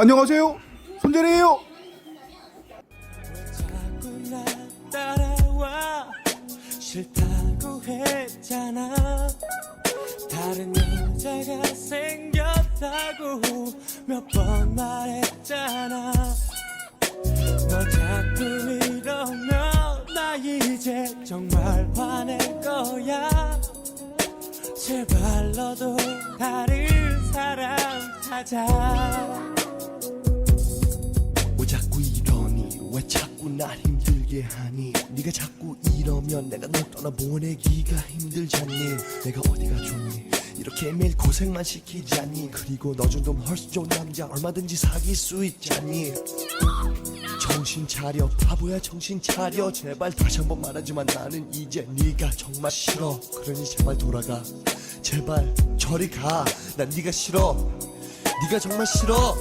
안녕하세요. 따라와. 싫다고 했잖아. 다른 여자가 생겼다고 몇 번 말했잖아. 너 자꾸 이러면 나 이제 정말 화낼 거야. 제발 너도 다른 사람 찾아 날 힘들게 하니 네가 자꾸 이러면 내가 널 떠나보내기가 힘들잖니. 내가 어디가 좋니? 이렇게 매일 고생만 시키잖니. 그리고 너 정도면 훨씬 좋은 남자 얼마든지 사귈 수 있잖니. 정신 차려. 바보야 정신 차려. 제발 다시 한 번 말하지만 나는 이제 네가 정말 싫어. 그러니 제발 돌아가. 제발 저리 가난 네가 싫어. 네가 정말 싫어